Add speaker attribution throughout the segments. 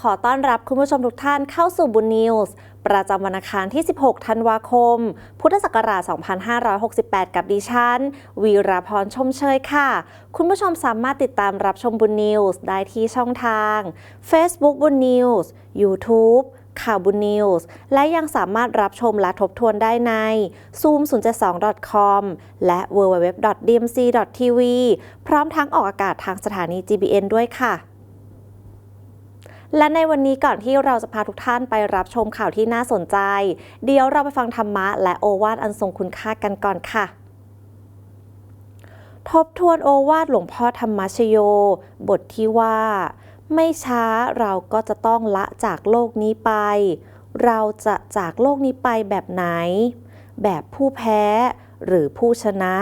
Speaker 1: ขอต้อนรับคุณผู้ชมทุกท่านเข้าสู่บุญนิวส์ประจำวันอังคารที่ 16 ธันวาคม พุทธศักราช 2568 กับดิฉัน วีราพรชมเชยค่ะ คุณผู้ชมสามารถติดตามรับชมบุญนิวส์ได้ที่ช่องทาง Facebook บุญนิวส์ YouTube ข่าวบุญนิวส์ และยังสามารถรับชมและทบทวนได้ใน zoom 0 7 2 com และ www.dmc.tv พร้อมทั้งออกอากาศทางสถานี GBN ด้วยค่ะ และในวันนี้ก่อนที่เราจะพาทุกท่านไปรับชมข่าวที่น่าสนใจ เดี๋ยวเราไปฟังธรรมะและโอวาทอันทรงคุณค่ากันก่อนค่ะ ทบทวนโอวาทหลวงพ่อธรรมชโย บทที่ว่า ไม่ช้าเราก็จะต้องละจากโลกนี้ไป เราจะจากโลกนี้ไปแบบไหน แบบผู้แพ้หรือผู้ชนะ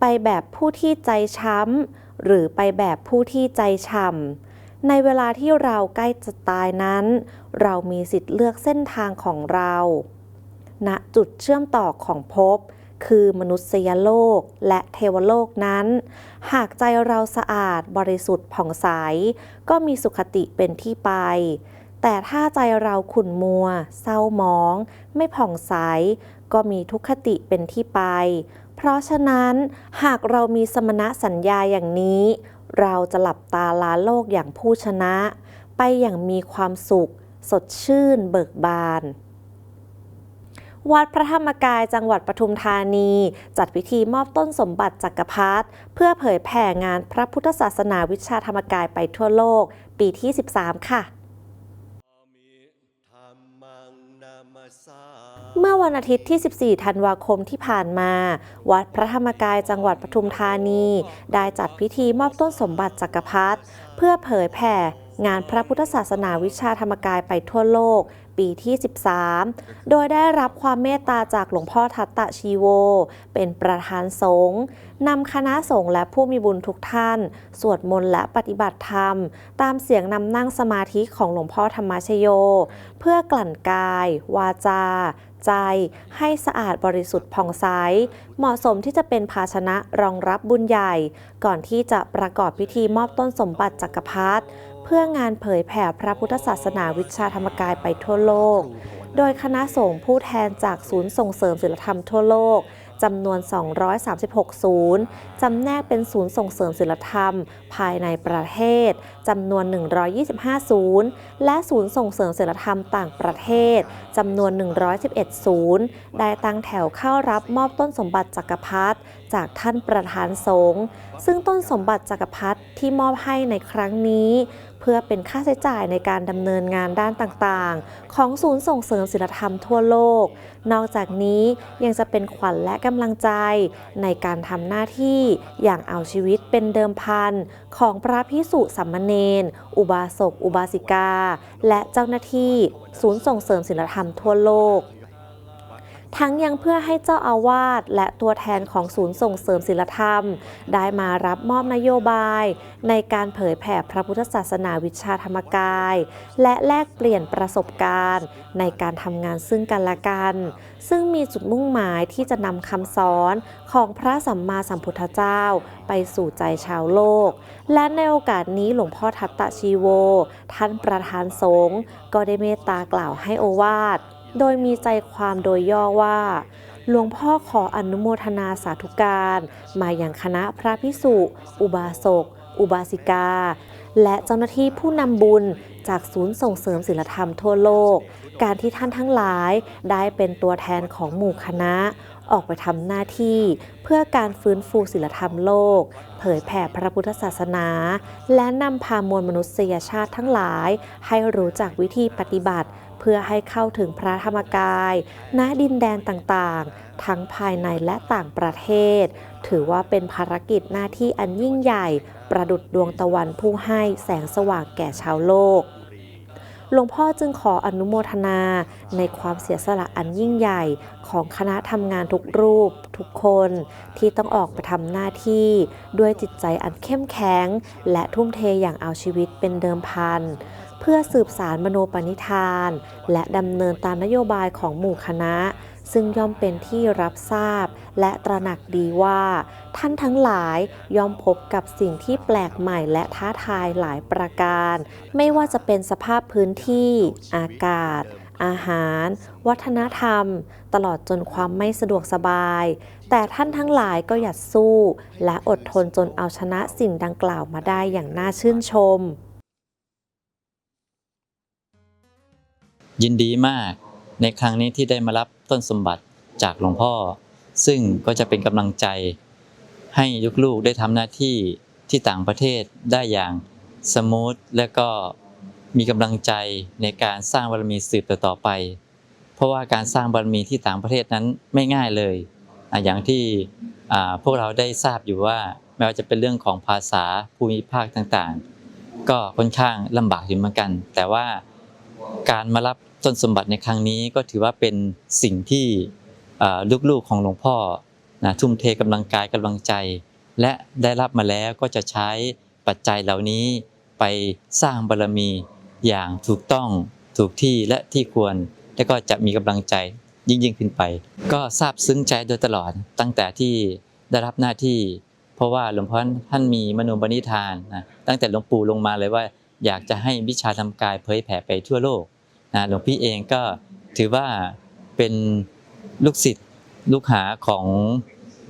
Speaker 1: ไปแบบผู้ที่ใจช้ำหรือไปแบบผู้ที่ใจฉ่ำ ในเวลาที่เราใกล้จะตายนั้น เรามีสิทธิ์เลือกเส้นทางของเราณจุดเชื่อมต่อของภพคือมนุษยโลกและเทวโลกนั้น หากใจเราสะอาดบริสุทธิ์ผ่องใส ก็มีสุขติเป็นที่ไป แต่ถ้าใจเราขุ่นมัว เศร้าหมอง ไม่ผ่องใส ก็มีทุกขติเป็นที่ไป เพราะฉะนั้นหากเรามีสมณะสัญญาอย่างนี้ เราจะหลับตาลาโลกอย่างผู้ชนะ ไปอย่างมีความสุข สดชื่น เบิกบาน วัดพระธรรมกายจังหวัดปทุมธานี จัดพิธีมอบต้นสมบัติจักรพรรดิเพื่อเผยแผ่งานพระพุทธศาสนาวิชาธรรมกายไปทั่วโลก ปีที่ 13 ค่ะ เมื่อวันอาทิตย์ที่ 14 ธันวาคมที่ผ่านมา วัดพระธรรมกายจังหวัดปทุมธานี ได้จัดพิธีมอบต้นสมบัติจักรพรรดิเพื่อเผยแผ่ งานพระพุทธศาสนาวิชาธรรมกายไปทั่วโลก ปีที่ 13 โดยได้รับความเมตตาจากหลวงพ่อทัตตะชีโว เป็นประธานสงฆ์นำคณะสงฆ์และผู้มีบุญทุกท่าน สวดมนต์และปฏิบัติธรรม ตามเสียงนำนั่งสมาธิของหลวงพ่อธรรมชโย เพื่อกลั่นกาย วาจาใจให้สะอาดบริสุทธิ์ผ่องใส เหมาะสมที่จะเป็นภาชนะรองรับบุญใหญ่ ก่อนที่จะประกอบพิธีมอบต้นสมบัติจักรพรรดิ พื่องานเผยแผ่พระพุทธศาสนาวิชาธรรมกายไปทั่วโลก โดยคณะสงฆ์ผู้แทนจากศูนย์ส่งเสริมศิลธรรมทั่วโลกจำนวน 236 ศูนย์ จำแนกเป็นศูนย์ส่งเสริมศิลธรรม ภายในประเทศ จำนวน 125 ศูนย์ และศูนย์ส่งเสริมศิลธรรมต่างประเทศ จำนวน 111 ศูนย์ ได้ตั้งแถวเข้ารับมอบต้นสมบัติจักรพรรดิจากท่านประธานสงฆ์ ซึ่งต้นสมบัติจักรพรรดิที่มอบให้ในครั้งนี้ เพื่อเป็นค่าใช้จ่ายในการดำเนินงานด้านต่างๆ ของศูนย์ส่งเสริมศิลธรรมทั่วโลก นอกจากนี้ยังจะเป็นขวัญและกำลังใจ ในการทำหน้าที่อย่างเอาชีวิตเป็นเดิมพันของพระพิสุสัมมเนนอุบาสก อุบาสิกา และเจ้าหน้าที่ ศูนย์ส่งเสริมศิลธรรมทั่วโลก ทั้งยังเพื่อให้เจ้าอาวาสและตัวแทนของศูนย์ส่งเสริมศิลธรรม ได้มารับมอบนโยบาย ในการเผยแผ่พระพุทธศาสนาวิชาธรรมกาย และแลกเปลี่ยนประสบการณ์ ในการทำงานซึ่งกันและกัน ซึ่งมีจุดมุ่งหมายที่จะนำคำสอนของพระสัมมาสัมพุทธเจ้า ไปสู่ใจชาวโลก และในโอกาสนี้หลวงพ่อทัตตะชีโว ท่านประธานสงฆ์ก็ได้เมตตากล่าวให้โอวาท โดยมีใจความโดยย่อว่า หลวงพ่อขออนุโมทนาสาธุการ มาอย่างคณะพระพิสุ อุบาสก อุบาสิกา และเจ้าหน้าที่ผู้นำบุญจากศูนย์ส่งเสริมศิลธรรมทั่วโลก การที่ท่านทั้งหลายได้เป็นตัวแทนของหมู่คณะ ออกไปทำหน้าที่เพื่อการฟื้นฟูศิลธรรมโลก เผยแผ่พระพุทธศาสนา และนำพามวลมนุษยชาติทั้งหลาย ให้รู้จักวิธีปฏิบัติ เพื่อให้เข้าถึงพระธรรมกาย ณดินแดนต่างๆ ทั้งภายในและต่างประเทศ ถือว่าเป็นภารกิจหน้าที่อันยิ่งใหญ่ ประดุดดวงตะวันผู้ให้แสงสว่างแก่ชาวโลกหลวงพ่อจึงขออนุโมทนา ในความเสียสละอันยิ่งใหญ่ของคณะทำงานทุกรูป ทุกคนที่ต้องออกไปทำหน้าที่ ด้วยจิตใจอันเข้มแข็ง และทุ่มเทอย่างเอาชีวิตเป็นเดิมพัน เพื่อสืบสารมโนปณิธาน และดำเนินตามนโยบายของหมู่คณะ ซึ่งย่อมเป็นที่รับทราบ และตระหนักดีว่า ท่านทั้งหลายย่อมพบกับสิ่งที่แปลกใหม่และท้าทายหลายประการ ไม่ว่าจะเป็นสภาพพื้นที่ อากาศอาหาร วัฒนธรรม ตลอดจนความไม่สะดวกสบาย แต่ท่านทั้งหลายก็หยัดสู้ และอดทนจนเอาชนะสิ่งดังกล่าวมาได้อย่างน่าชื่นชม
Speaker 2: ยินดีมากในครั้งนี้ที่ได้มารับต้นสมบัติจากหลวงพ่อ ซึ่งก็จะเป็นกำลังใจ ให้ลูกๆได้ทำหน้าที่ที่ต่างประเทศได้อย่างสมูทและก็มีกำลังใจในการสร้างบารมีสืบต่อไป เพราะว่าการสร้างบารมีที่ต่างประเทศนั้นไม่ง่ายเลยอย่างที่พวกเราได้ทราบอยู่ว่าไม่ว่าจะเป็นเรื่องของภาษาภูมิภาคต่างๆ ก็ค่อนข้างลำบากอยู่เหมือนกัน แต่ว่าการมารับ ต้นสมบัติในครั้งนี้ก็ถือว่าเป็นสิ่งที่ลูกๆของหลวงพ่อนะทุ่มเทกำลังกายกำลังใจ และได้รับมาแล้วก็จะใช้ปัจจัยเหล่านี้ไปสร้างบารมีอย่างถูกต้องถูกที่และที่ควร และก็จะมีกำลังใจยิ่งยิ่งขึ้นไป ก็ซาบซึ้งใจโดยตลอดตั้งแต่ที่ได้รับหน้าที่ เพราะว่าหลวงพ่อท่านมีมโนบณิธานนะตั้งแต่หลวงปู่ลงมาเลยว่า อยากจะให้วิชาทำกายเผยแผ่ไปทั่วโลก นะหลวงพี่เองก็ถือว่าเป็นลูกศิษย์ลูกหาของ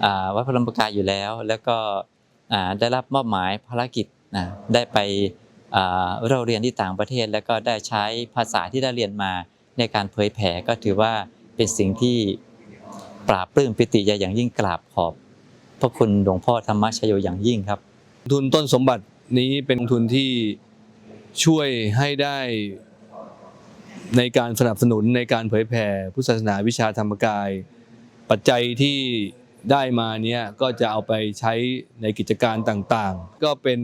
Speaker 2: อวัดพระลำปกายอยู่แล้ว แล้วก็ได้รับมอบหมายภารกิจนะได้ไปเราเรียนที่ต่างประเทศ แล้วก็ได้ใช้ภาษาที่ได้เรียนมาในการเผยแผ่ก็ถือว่าเป็นสิ่งที่ปราบปลื้มปิติอย่างยิ่งกราบขอบพระคุณหลวงพ่อธรรมชโยอย่างยิ่งครับ
Speaker 3: ทุนต้นสมบัตินี้เป็นทุนที่ช่วยให้ได้ ในการสนับสนุนในการเผยแผ่พุทธศาสนาวิชาธรรมกาย ปัจจัยที่ได้มาเนี้ยก็จะเอาไปใช้ในกิจการต่างๆ ก็เป็น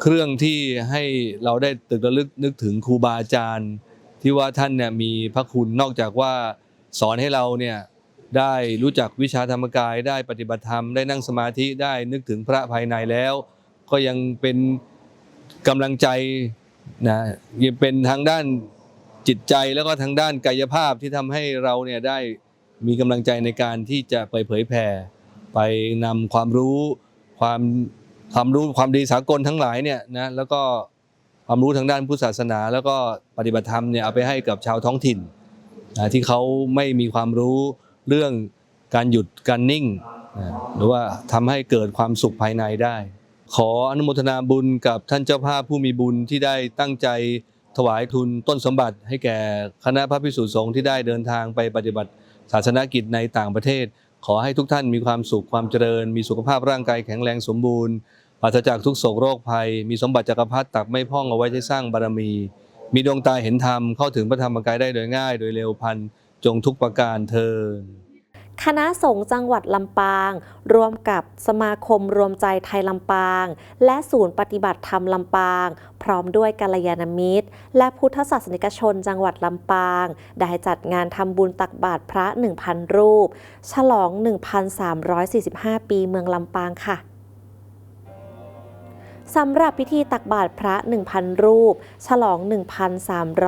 Speaker 3: เครื่องที่ให้เราได้ตึกระลึกนึกถึงครูบาอาจารย์ ที่ว่าท่านเนี่ยมีพระคุณนอกจากว่าสอนให้เราเนี่ยได้รู้จักวิชาธรรมกาย ได้ปฏิบัติธรรมได้นั่งสมาธิได้นึกถึงพระภายในแล้ว ก็ยังเป็นกำลังใจนะยังเป็นทางด้าน จิตใจแล้วก็ทางด้านกายภาพที่ทำให้เราเนี่ยได้มีกำลังใจในการที่จะไปเผยแผ่ ไปนำความรู้ความความรู้ความดีสากลทั้งหลายเนี่ยนะแล้วก็ความรู้ทางด้านพุทธศาสนา แล้วก็ปฏิบัติธรรมเนี่ยเอาไปให้กับชาวท้องถิ่นนะที่เขาไม่มีความรู้เรื่องการหยุดการนิ่งนะหรือว่าทำให้เกิดความสุขภายในได้ ขออนุโมทนาบุญกับท่านเจ้าภาพผู้มีบุญที่ได้ตั้งใจ ถวายทุนต้นสมบัติให้แก่คณะพระภิกษุสงฆ์ที่ได้เดินทางไปปฏิบัติศาสนกิจในต่างประเทศ ขอให้ทุกท่านมีความสุขความเจริญ มีสุขภาพร่างกายแข็งแรงสมบูรณ์ปราศจากทุกโศกโรคภัย มีสมบัติจักรพรรดิตักไม่พ่องเอาไว้ใช้สร้างบารมี มีดวงตาเห็นธรรมเข้าถึงพระธรรมกายได้โดยง่าย โดยเร็วพันจงทุกประการเทิน
Speaker 1: คณะสงฆ์จังหวัดลำปาง ร่วมกับสมาคมรวมใจไทยลำปาง และศูนย์ปฏิบัติธรรมลำปาง พร้อมด้วยกัลยาณมิตร และพุทธศาสนิกชนจังหวัดลำปาง ได้จัดงานทำบุญตักบาตรพระ 1,000 รูป ฉลอง 1,345 ปีเมืองลำปางค่ะ สำหรับพิธีตักบาตรพระ 1,000 รูป ฉลอง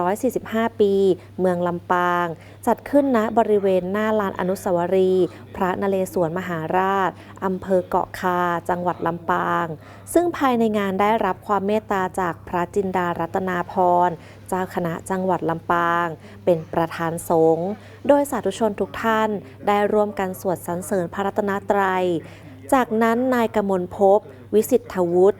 Speaker 1: 1,345 ปี เมืองลำปาง จัดขึ้นณบริเวณหน้าลานอนุสาวรีย์พระนเรศวรมหาราชอำเภอเกาะคา จังหวัดลำปาง ซึ่งภายในงานได้รับความเมตตาจากพระจินดารัตนาพรเจ้าคณะจังหวัดลำปาง เป็นประธานสงฆ์โดยสาธุชนทุกท่านได้ร่วมกันสวดสรรเสริญพระรัตนตรัย จากนั้นนายกมลภพวิสิทธวุฒิ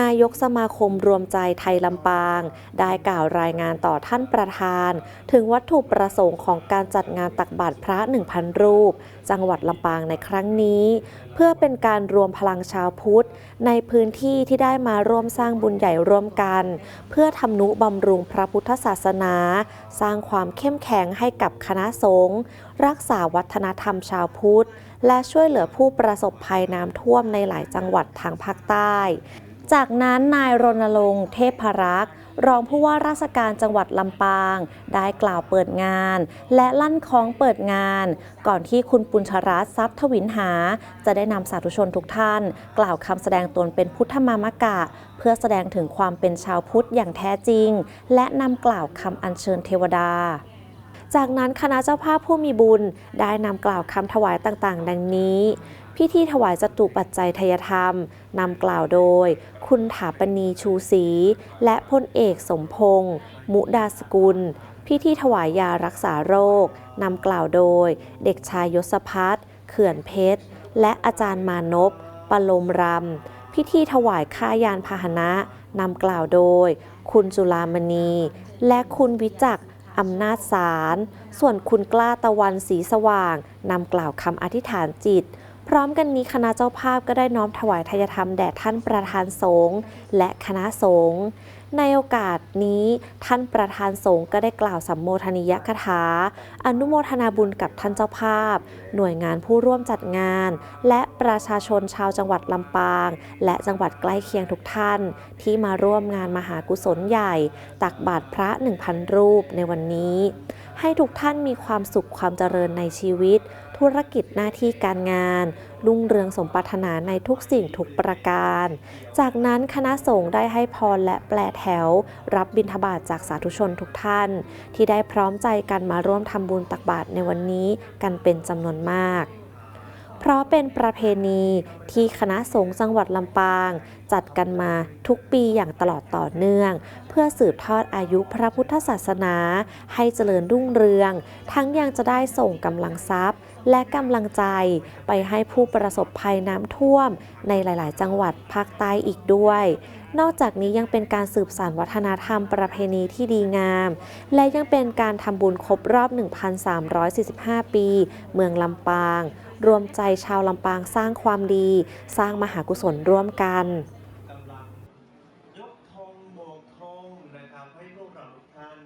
Speaker 1: นายกสมาคมรวมใจไทยลำปาง ได้กล่าวรายงานต่อท่านประธาน ถึงวัตถุประสงค์ของการจัดงานตักบาตรพระ 1,000 รูป จังหวัดลำปางในครั้งนี้ เพื่อเป็นการรวมพลังชาวพุทธ ในพื้นที่ที่ได้มาร่วมสร้างบุญใหญ่ร่วมกัน เพื่อทำนุบำรุงพระพุทธศาสนา สร้างความเข้มแข็งให้กับคณะสงฆ์รักษาวัฒนธรรมชาวพุทธ และช่วยเหลือผู้ประสบภัยน้ำท่วมในหลายจังหวัดทางภาคใต้ จากนั้นนายรณรงค์เทพรักษ์รองผู้ว่าราชการจังหวัดลำปาง ได้กล่าวเปิดงาน และลั่นคล้องเปิดงาน ก่อนที่คุณปุญชรัตน์ทรัพย์ทวินหา จะได้นำสาธุชนทุกท่าน กล่าวคำแสดงตนเป็นพุทธมามกะ เพื่อแสดงถึงความเป็นชาวพุทธอย่างแท้จริง และนำกล่าวคำอัญเชิญเทวดาจากนั้นคณะเจ้าภาพผู้มีบุญได้นำกล่าวคำถวายต่างๆ ดังนี้ พิธีถวายจตุปัจจัยทยธรรม นำกล่าวโดย คุณถาปณีชูศรีและพลเอกสมพงษ์มุดาสกุล พิธีถวายยารักษาโรคนำกล่าวโดย เด็กชายยศพัฒน์เขื่อนเพชร และอาจารย์มานพปลมรำ พิธีถวายค่ายานพาหนะนำกล่าวโดย คุณจุลามณี และคุณวิจักรอำนาจสาร ส่วนคุณกล้าตะวันสีสว่างนำกล่าวคำอธิษฐานจิต พร้อมกันนี้คณะเจ้าภาพก็ได้น้อมถวายทายธรรมแด่ท่านประธานสงฆ์และคณะสงฆ์ในโอกาสนี้ท่านประธานสงฆ์ก็ได้กล่าวสัมโมทนิยคถา อนุโมทนาบุญกับท่านเจ้าภาพ หน่วยงานผู้ร่วมจัดงาน และประชาชนชาวจังหวัดลำปาง และจังหวัดใกล้เคียงทุกท่าน ที่มาร่วมงานมหากุศลใหญ่ ตักบาตรพระ 1,000 รูปในวันนี้ ให้ทุกท่านมีความสุขความเจริญในชีวิต ธุรกิจหน้าที่การงาน รุ่งเรืองสมปรารถนาในทุกสิ่งทุกประการ จากนั้นคณะสงฆ์ได้ให้พรและแปลแถว รับบิณฑบาตจากสาธุชนทุกท่าน ที่ได้พร้อมใจกันมาร่วมทำบุญตักบาตรในวันนี้กันเป็นจำนวนมาก เพราะเป็นประเพณีที่คณะสงฆ์จังหวัดลำปาง จัดกันมาทุกปีอย่างตลอดต่อเนื่อง เพื่อสืบทอดอายุพระพุทธศาสนา ให้เจริญรุ่งเรือง ทั้งยังจะได้ส่งกำลังทรัพย์ และกำลังใจไปให้ผู้ประสบภัยน้ำท่วม ในหลาย ๆ จังหวัดภาคใต้อีกด้วย นอกจากนี้ยังเป็นการสืบสานวัฒนธรรมประเพณีที่ดีงาม และยังเป็นการทำบุญครบรอบ 1,345 ปี เมืองลำปาง รวมใจชาวลำปางสร้างความดี สร้างมหากุศลร่วมกัน
Speaker 4: กำลังยกธงโบกธงนะครับให้พวกเราทุกท่าน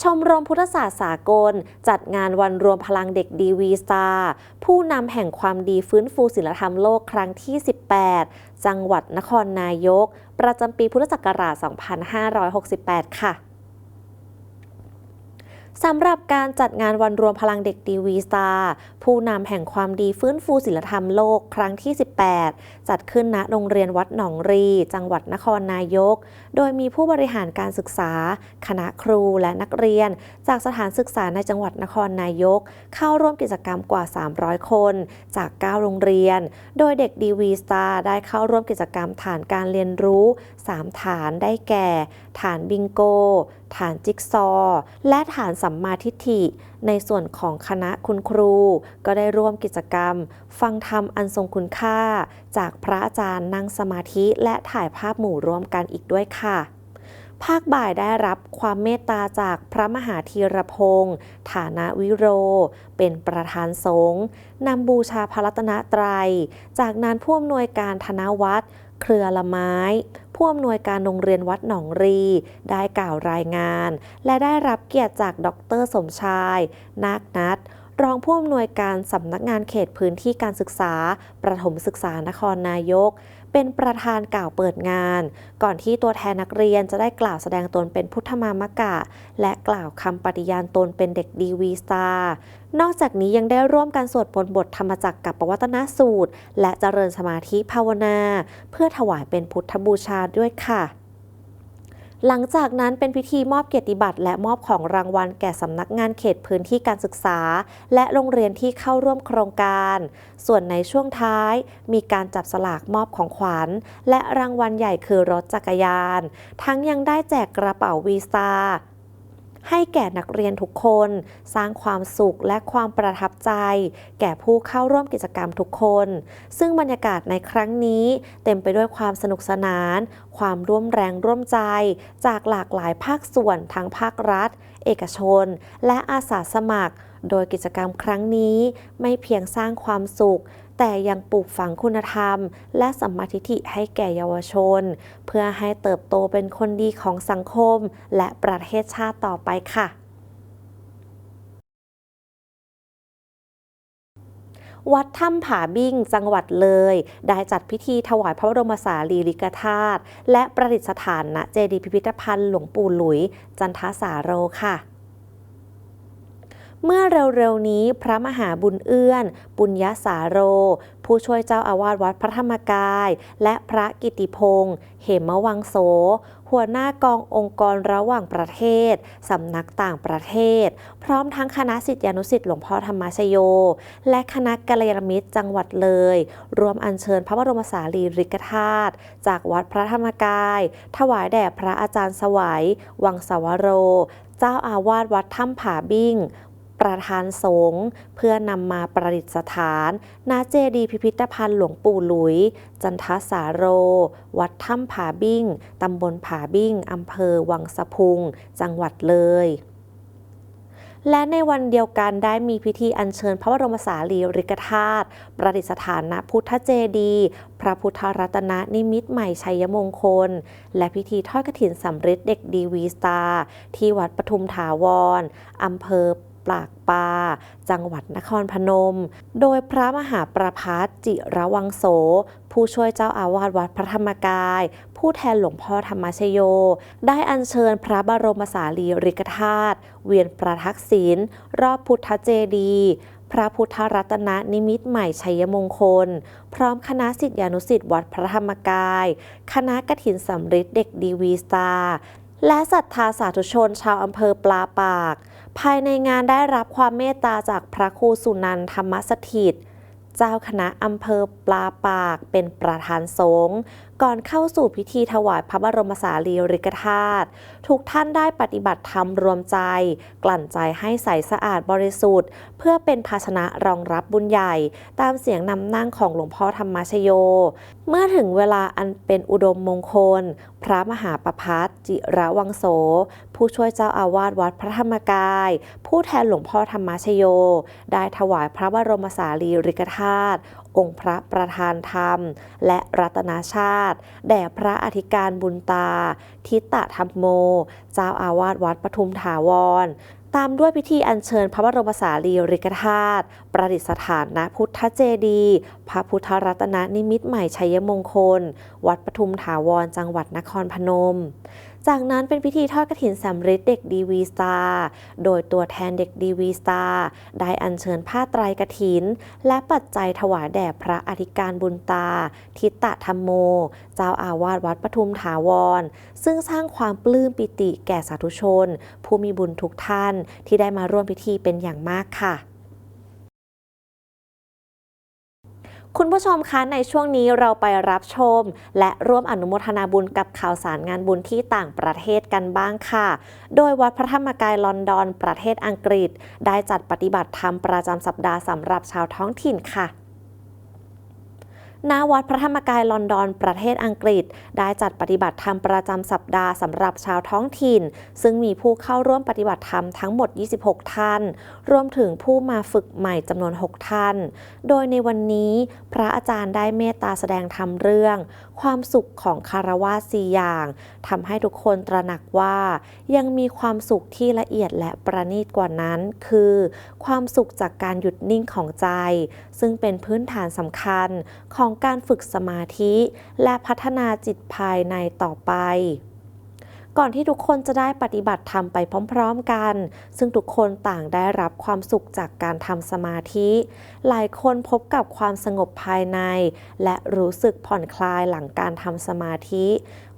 Speaker 1: ชมรมพุทธศาสตร์สากล จัดงานวันรวมพลังเด็กดีวีสตาร์ผู้นำแห่งความดีฟื้นฟูศิลธรรมโลกครั้งที่ 18 จังหวัดนครนายก ประจำปีพุทธศักราช 2568 ค่ะสำหรับการจัดงานวันรวมพลังเด็กดีวีสตาร์ผู้นำแห่งความดีฟื้นฟูศิลธรรมโลกครั้งที่ 18 จัดขึ้นณโรงเรียนวัดหนองรี จังหวัดนครนายกโดยมีผู้บริหารการศึกษา คณะครูและนักเรียน จากสถานศึกษาในจังหวัดนครนายก เข้าร่วมกิจกรรมกว่า 300 คน จาก 9 โรงเรียน โดยเด็กดีวีสตาร์ได้เข้าร่วมกิจกรรมฐานการเรียนรู้ 3 ฐานได้แก่ ฐานบิงโก ฐานจิ๊กซอ และฐานสัมมาทิฏฐิ ในส่วนของคณะคุณครู ก็ได้ร่วมกิจกรรม ฟังธรรมอันทรงคุณค่า จากพระอาจารย์นั่งสมาธิและถ่ายภาพหมู่ร่วมกันอีกด้วยค่ะภาคบ่ายได้รับความเมตตาจากพระมหาธีรพงศ์ฐานะวิโร เป็นประธานสงฆ์นำบูชาพระรัตนตรัย จากนั้นผู้อำนวยการธนวัฒน์เครือละไม้ ผู้อำนวยการโรงเรียนวัดหนองรี ได้กล่าวรายงาน และได้รับเกียรติจากดรสมชาย นาคนัท รองผู้อำนวยการสำนักงานเขตพื้นที่การศึกษา ประถมศึกษานครนายก เป็นประธานกล่าวเปิดงาน ก่อนที่ตัวแทนนักเรียนจะได้กล่าวแสดงตนเป็นพุทธมามกะ และกล่าวคำปฏิญาณตนเป็นเด็กดีวีสตาร์นอกจากนี้ยังได้ร่วมกันสวดมนบทธรรมจักรกับปวัตนสูตร และเจริญสมาธิภาวนา เพื่อถวายเป็นพุทธบูชาด้วยค่ะ หลังจากนั้นเป็นพิธีมอบเกียรติบัตรและมอบของรางวัลแก่สำนักงานเขตพื้นที่การศึกษา และโรงเรียนที่เข้าร่วมโครงการ ส่วนในช่วงท้าย มีการจับสลากมอบของขวัญ และรางวัลใหญ่คือรถจักรยาน ทั้งยังได้แจกกระเป๋าวีซ่า ให้แก่นักเรียนทุกคน สร้างความสุขและความประทับใจ แก่ผู้เข้าร่วมกิจกรรมทุกคน ซึ่งบรรยากาศในครั้งนี้ เต็มไปด้วยความสนุกสนาน ความร่วมแรงร่วมใจ จากหลากหลายภาคส่วนทั้งภาครัฐ เอกชน และอาสาสมัคร โดยกิจกรรมครั้งนี้ไม่เพียงสร้างความสุข แต่ยังปลูกฝังคุณธรรม และสัมมาทิฏฐิให้แก่เยาวชน เพื่อให้เติบโตเป็นคนดีของสังคม และประเทศชาติต่อไปค่ะวัดถ้ำผาบิ้งจังหวัดเลย ได้จัดพิธีถวายพระบรมสารีริกธาตุและประดิษฐานณเจดีย์พิพิธภัณฑ์หลวงปู่หลุย จันทสาโรค่ะ เมื่อเร็วๆนี้พระมหาบุญเอื้อน ปุญญสาโร ผู้ช่วยเจ้าอาวาสวัดพระธรรมกาย และพระกิติพงษ์เหมวังโส หัวหน้ากององค์กรระหว่างประเทศ สำนักต่างประเทศ พร้อมทั้งคณะสิทธิานุสิทธิ์หลวงพ่อธรรมชโย และคณะกัลยาณมิตรจังหวัดเลย รวมอัญเชิญพระบรมสารีริกธาตุจากวัดพระธรรมกาย ถวายแด่พระอาจารย์สวัย วังสาวโร เจ้าอาวาสวัดถ้ำผาบิ้ง ประธานสงฆ์เพื่อนำมาประดิษฐานณเจดีพิพิธภัณฑ์หลวงปู่หลุย จันทสาโร วัดถ้ำผาบิ้งตำบลผาบิ้งอำเภอวังสะพุง จังหวัดเลยและในวันเดียวกันได้มีพิธีอัญเชิญพระบรมสารีริกธาตุประดิษฐานณพุทธเจดี พระพุทธรัตนนิมิตใหม่ชัยมงคล และพิธีทอดกฐินสำริดเด็กดีวีสตาร์ที่วัดปทุมถาวรอำเภอ ปลากปาจังหวัดนครพนม โดยพระมหาประพัฒจิระวังโส ผู้ช่วยเจ้าอาวาสวัดพระธรรมกาย ผู้แทนหลวงพ่อธรรมชโย ได้อัญเชิญพระบรมสารีริกธาตุเวียนประทักษิณรอบพุทธเจดีพระพุทธรัตนนิมิตใหม่ชัยมงคล พร้อมคณะสิทธิานุสิทธิวัดพระธรรมกาย คณะกฐินสำริดเด็กดีวีสตาร์และศรัทธาสาธุชนชาวอำเภอปลาปาก ภายในงานได้รับความเมตตาจากพระครูสุนันทธรรมสถิต เจ้าคณะอำเภอปลาปากเป็นประธานสงฆ์ ก่อนเข้าสู่พิธีถวายพระบรมสารีริกธาตุทุกท่านได้ปฏิบัติธรรมรวมใจ กลั่นใจให้ใสสะอาดบริสุทธิ์ เพื่อเป็นภาชนะรองรับบุญใหญ่ ตามเสียงนำนั่งของหลวงพ่อธรรมชโย เมื่อถึงเวลาอันเป็นอุดมมงคล พระมหาประพัฒจิระวังโส ผู้ช่วยเจ้าอาวาสวัดพระธรรมกาย ผู้แทนหลวงพ่อธรรมชโย ได้ถวายพระบรมสารีริกธาตุ องค์พระประธานธรรม และรัตนาชาติ แด่พระอธิการบุญตา ทิตะธรรมโม เจ้าอาวาสวัดปทุมถาวรตามด้วยพิธีอัญเชิญพระบรมสารีริกธาตุประดิษฐานณพุทธเจดีย์พระพุทธรัตนนิมิตใหม่ชัยมงคล วัดปทุมถาวรจังหวัดนครพนม จากนั้นเป็นพิธีทอดกฐินสำริดเด็กดีวีสตาร์โดยตัวแทนเด็กดีวีสตาร์ได้อัญเชิญผ้าไตรกฐิน และปัจจัยถวายแด่พระอธิการบุญตา ทิตะธรรมโม เจ้าอาวาสวัดปทุมถาวร ซึ่งสร้างความปลื้มปิติแก่สาธุชน ผู้มีบุญทุกท่านที่ได้มาร่วมพิธีเป็นอย่างมากค่ะ คุณผู้ชมคะในช่วงนี้เราไปรับชม และร่วมอนุโมทนาบุญกับข่าวสารงานบุญที่ต่างประเทศกันบ้างค่ะ โดยวัดพระธรรมกายลอนดอน ประเทศอังกฤษ ได้จัดปฏิบัติธรรมประจำสัปดาห์สำหรับชาวท้องถิ่นค่ะ ณวัดพระธรรมกายลอนดอนประเทศอังกฤษ ได้จัดปฏิบัติธรรมประจำสัปดาห์สำหรับชาวท้องถิ่น ซึ่งมีผู้เข้าร่วมปฏิบัติธรรมทั้งหมด 26 ท่าน รวมถึงผู้มาฝึกใหม่จำนวน 6 ท่าน โดยในวันนี้พระอาจารย์ได้เมตตาแสดงธรรมเรื่อง ความสุขของคารวะสี่อย่างทำให้ทุกคนตระหนักว่า ยังมีความสุขที่ละเอียดและประณีตกว่านั้น คือ ความสุขจากการหยุดนิ่งของใจ ซึ่งเป็นพื้นฐานสำคัญของของการฝึกสมาธิ และพัฒนาจิตภายในต่อไป ก่อนที่ทุกคนจะได้ปฏิบัติธรรมไปพร้อมๆกัน ซึ่งทุกคนต่างได้รับความสุขจากการทำสมาธิ หลายคนพบกับความสงบภายใน และรู้สึกผ่อนคลายหลังการทำสมาธิ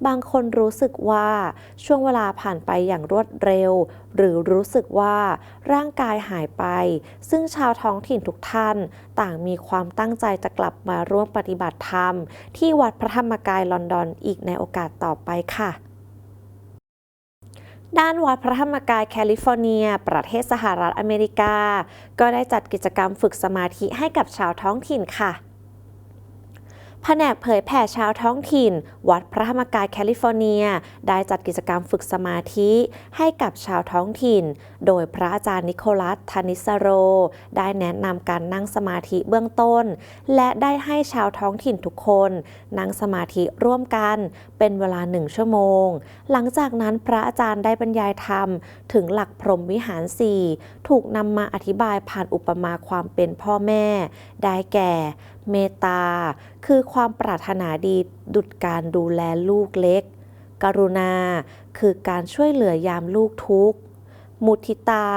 Speaker 1: บางคนรู้สึกว่าช่วงเวลาผ่านไปอย่างรวดเร็ว หรือรู้สึกว่าร่างกายหายไป ซึ่งชาวท้องถิ่นทุกท่าน ต่างมีความตั้งใจจะกลับมาร่วมปฏิบัติธรรม ที่วัดพระธรรมกายลอนดอนอีกในโอกาสต่อไปค่ะ ด้านวัดพระธรรมกายแคลิฟอร์เนีย ประเทศสหรัฐอเมริกา ก็ได้จัดกิจกรรมฝึกสมาธิให้กับชาวท้องถิ่นค่ะ แผนกเผยแผ่ชาวท้องถิ่น วัดพระธรรมกายแคลิฟอร์เนีย ได้จัดกิจกรรมฝึกสมาธิให้กับชาวท้องถิ่น โดยพระอาจารย์นิโคลัสธนิสโร ได้แนะนำการนั่งสมาธิเบื้องต้น และได้ให้ชาวท้องถิ่นทุกคน นั่งสมาธิร่วมกัน เป็นเวลาหนึ่งชั่วโมง หลังจากนั้นพระอาจารย์ได้บรรยายธรรม ถึงหลักพรหมวิหารสี่ถูกนำมาอธิบายผ่านอุปมาความเป็นพ่อแม่ ได้แก่เมตตาคือความปรารถนาดีดุจการดูแลลูกเล็ก กรุณา คือการช่วยเหลือยามลูกทุกข์ มุทิตา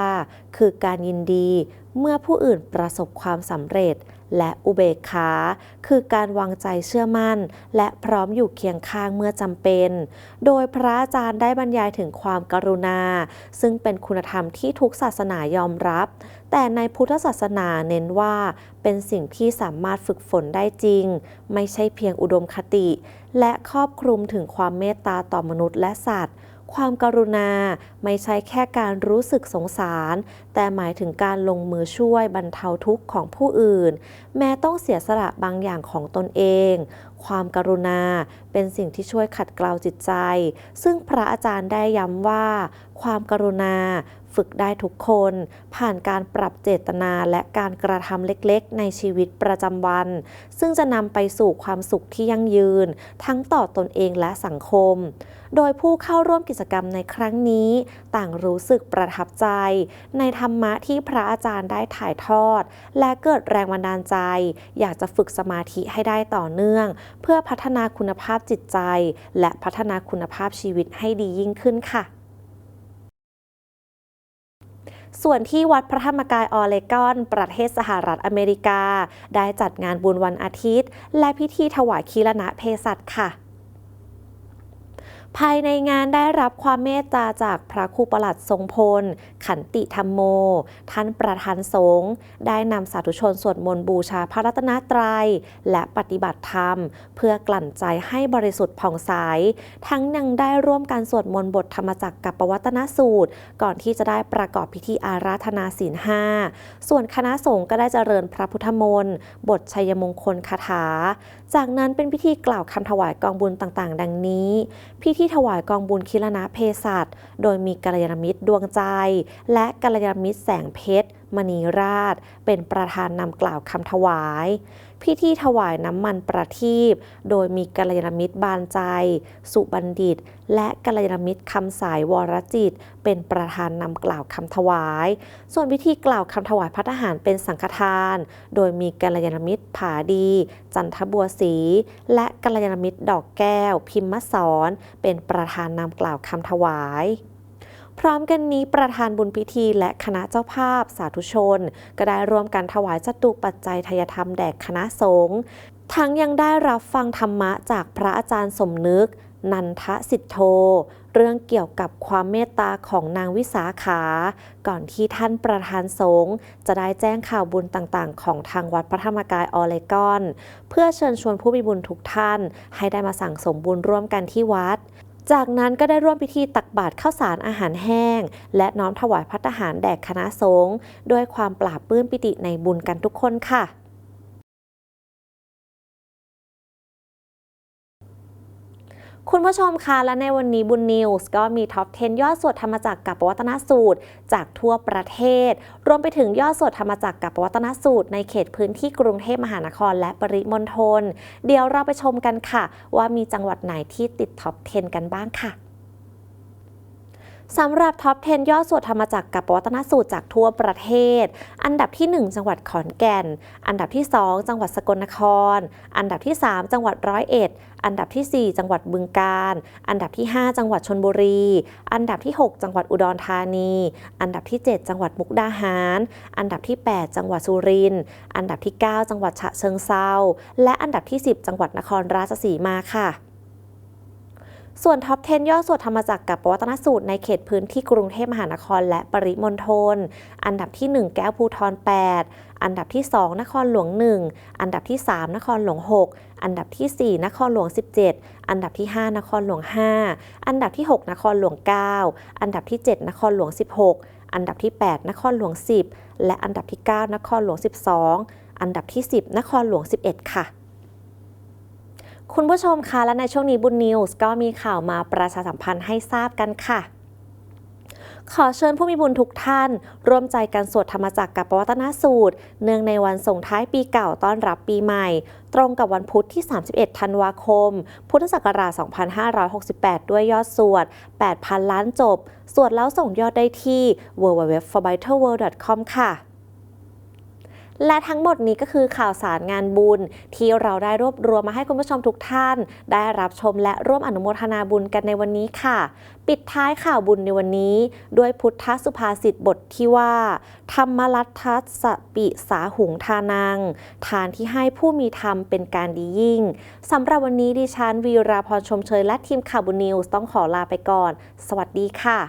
Speaker 1: คือการยินดีเมื่อผู้อื่นประสบความสำเร็จ และอุเบกขา คือการวางใจเชื่อมั่น และพร้อมอยู่เคียงข้างเมื่อจำเป็น โดยพระอาจารย์ได้บรรยายถึงความกรุณา ซึ่งเป็นคุณธรรมที่ทุกศาสนายอมรับ แต่ในพุทธศาสนาเน้นว่าเป็นสิ่งที่สามารถฝึกฝนได้จริง ไม่ใช่เพียงอุดมคติ และครอบคลุมถึงความเมตตาต่อมนุษย์และสัตว์ ความกรุณาไม่ใช่แค่การรู้สึกสงสาร แต่หมายถึงการลงมือช่วยบรรเทาทุกข์ของผู้อื่น แม้ต้องเสียสละบางอย่างของตนเอง ความกรุณาเป็นสิ่งที่ช่วยขัดเกลาจิตใจ ซึ่งพระอาจารย์ได้ย้ำว่า ความกรุณา ฝึกได้ทุกคน ผ่านการปรับเจตนาและการกระทำเล็กๆ ในชีวิตประจำวัน ซึ่งจะนำไปสู่ความสุขที่ยั่งยืน ทั้งต่อตนเองและสังคม โดยผู้เข้าร่วมกิจกรรมในครั้งนี้ ต่างรู้สึกประทับใจ ในธรรมะที่พระอาจารย์ได้ถ่ายทอด และเกิดแรงบันดาลใจ อยากจะฝึกสมาธิให้ได้ต่อเนื่อง เพื่อพัฒนาคุณภาพจิตใจ และพัฒนาคุณภาพชีวิตให้ดียิ่งขึ้นค่ะ ส่วนที่วัดพระธรรมกายออเลกอน ประเทศสหรัฐอเมริกา ได้จัดงานบุญวันอาทิตย์ และพิธีถวายคีรณะเพศัตค่ะภายในงานได้รับความเมตตาจากพระครูประหลัดทรงพล ขันติธรรมโม ท่านประธานสงฆ์ได้นำสาธุชนสวดมนต์บูชาพระรัตนตรัย และปฏิบัติธรรม เพื่อกลั่นใจให้บริสุทธิ์ผ่องใส ทั้งยังได้ร่วมกันสวดมนต์บทธรรมจักรกับปวัตนสูตร ก่อนที่จะได้ประกอบพิธีอาราธนาศีลห้าส่วนคณะสงฆ์ก็ได้เจริญพระพุทธมนต์บทชัยมงคลคาถา จากนั้นเป็นพิธีกล่าวคำถวายกองบุญต่างๆ ดังนี้ พิธีถวายกองบุญคิรณะเพศัตโดยมีกัลยาณมิตรดวงใจและกัลยาณมิตรแสงเพชรมณีราช เป็นประธานนำกล่าวคำถวาย พิธีถวายน้ำมันประทีปโดยมีกัลยาณมิตรบานใจ สุบัณฑิต และกัลยาณมิตรคำสายวรจิต เป็นประธานนำกล่าวคำถวาย ส่วนพิธีกล่าวคำถวายพัฒหารเป็นสังฆทาน โดยมีกัลยาณมิตรผาดี จันทบัวศรีและกัลยาณมิตรดอกแก้ว พิมมสอนเป็นประธานนำกล่าวคำถวาย พร้อมกันนี้ประธานบุญพิธีและคณะเจ้าภาพสาธุชน ก็ได้ร่วมกันถวายจตุปัจจัยทายธรรมแด่คณะสงฆ์ทั้งยังได้รับฟังธรรมะจากพระอาจารย์สมนึก นันทสิทโธเรื่องเกี่ยวกับความเมตตาของนางวิสาขา ก่อนที่ท่านประธานสงฆ์จะได้แจ้งข่าวบุญต่างๆ ของทางวัดพระธรรมกายออเลกอน เพื่อเชิญชวนผู้มีบุญทุกท่าน ให้ได้มาสั่งสมบุญร่วมกันที่วัด จากนั้นก็ได้ร่วมพิธีตักบาตรข้าวสารอาหารแห้ง และน้อมถวายพัตตาหารแด่คณะสงฆ์ด้วยความปราบปื้มปิติในบุญกันทุกคนค่ะ คุณผู้ชมคะและในวันนี้บุญนิวส์ก็มีท็อป 10 ยอดสวดธรรมจักรกับปวัตนสูตร จากทั่วประเทศ รวมไปถึงยอดสวดธรรมจักรกับปวัตนสูตร ในเขตพื้นที่กรุงเทพมหานครและปริมณฑลเดี๋ยวเราไปชมกันค่ะ ว่ามีจังหวัดไหนที่ติดท็อป 10 กันบ้างค่ะ สำหรับท็อป 10 ยอดสวดธรรมจักรกับวัตนสูตรจากทั่วประเทศ อันดับที่ 1 จังหวัดขอนแก่น อันดับที่ 2 จังหวัดสกลนคร อันดับที่ 3 จังหวัดร้อยเอ็ด อันดับที่ 4 จังหวัดบึงกาฬ อันดับที่ 5 จังหวัดชนบุรี อันดับที่ 6 จังหวัดอุดรธานี อันดับที่ 7 จังหวัดมุกดาหาร อันดับที่ 8 จังหวัดสุรินทร์ อันดับที่ 9 จังหวัดฉะเชิงเซาและอันดับที่ 10 จังหวัดนครราชสีมาค่ะ ส่วนท็อป 10ยอดสวดธรรมจักรกับปวัตนสูตรในเขตพื้นที่กรุงเทพมหานครและปริมณฑล อันดับที่ 1 แก้วภูทร 8 อันดับที่ 2 นครหลวง 1 อันดับที่ 3 นครหลวง 6 อันดับที่ 4 นครหลวง 17 อันดับที่ 5 นครหลวง 5 อันดับที่ 6 นครหลวง 9 อันดับที่ 7 นครหลวง 16 อันดับที่ 8 นครหลวง 10 และอันดับที่ 9 นครหลวง 12 อันดับที่ 10 นครหลวง 11 ค่ะ คุณผู้ชมคะและในช่วงนี้บุญนิวส์ก็มีข่าวมาประชาสัมพันธ์ให้ทราบกันค่ะ ขอเชิญผู้มีบุญทุกท่าน ร่วมใจกันสวดธรรมจักรกับปวัตนสูตร เนื่องในวันส่งท้ายปีเก่าต้อนรับปีใหม่ ตรงกับวันพุธที่ 31 ธันวาคม พุทธศักราช 2568 ด้วยยอดสวด 8,000 ล้านจบ สวดแล้วส่งยอดได้ที่ www.forbytelworld.com ค่ะ และทั้งหมดนี้ก็คือข่าวสารงานบุญ ที่เราได้รวบรวมมาให้คุณผู้ชมทุกท่าน ได้รับชมและร่วมอนุโมทนาบุญกันในวันนี้ค่ะ ปิดท้ายข่าวบุญในวันนี้ ด้วยพุทธสุภาษิตบทที่ว่า ธรรมรัตทัสปิสาหุงทานัง ทานที่ให้ผู้มีธรรมเป็นการดียิ่งสำหรับวันนี้ดิฉันวีราพรชมเชยและทีมข่าวบุญนิวส์ต้องขอลาไปก่อน สวัสดีค่ะ